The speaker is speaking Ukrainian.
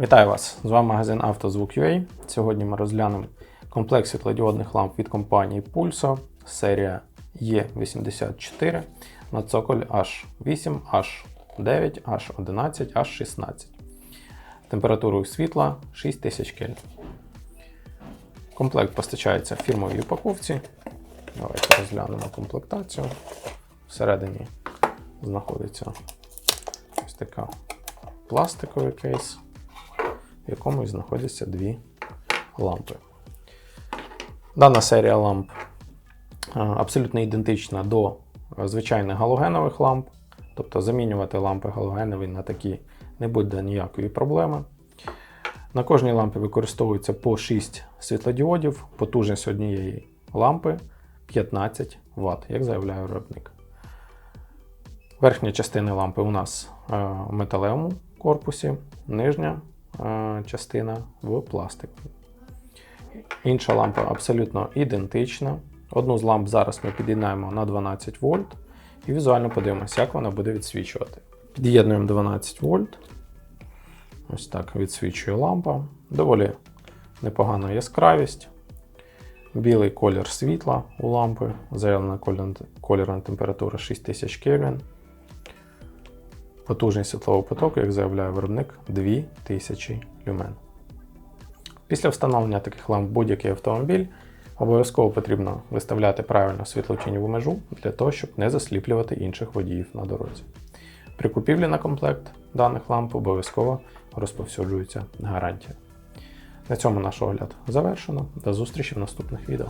Вітаю вас! З вами магазин «Автозвук.UA». Сьогодні ми розглянемо комплект світлодіодних ламп від компанії Pulso, серія E84 на цоколь H8, H9, H11, H16. Температурою світла 6000 Кельвін. Комплект постачається в фірмовій упаковці. Давайте розглянемо комплектацію. Всередині знаходиться ось така пластиковий кейс, в якому і знаходяться дві лампи. Дана серія ламп абсолютно ідентична до звичайних галогенових ламп, тобто замінювати лампи галогенові на такі не буде ніякої проблеми. На кожній лампі використовується по 6 світлодіодів, потужність однієї лампи 15 Вт, як заявляє виробник. Верхня частина лампи у нас е, в металевому корпусі, нижня е, частина в пластику. Інша лампа абсолютно ідентична. Одну з ламп зараз ми під'єднаємо на 12 вольт і візуально подивимося, як вона буде відсвічувати. Під'єднуємо 12 вольт. Ось так відсвічує лампа. Доволі непогана яскравість. Білий колір світла у лампи, заявлена кольорна температура 6000 Кельвін. Потужність світлового потоку, як заявляє виробник, 2000 люмен. Після встановлення таких ламп в будь-який автомобіль обов'язково потрібно виставляти правильно світлотіньову межу для того, щоб не засліплювати інших водіїв на дорозі. При купівлі на комплект даних ламп обов'язково розповсюджується гарантія. На цьому наш огляд завершено. До зустрічі в наступних відео.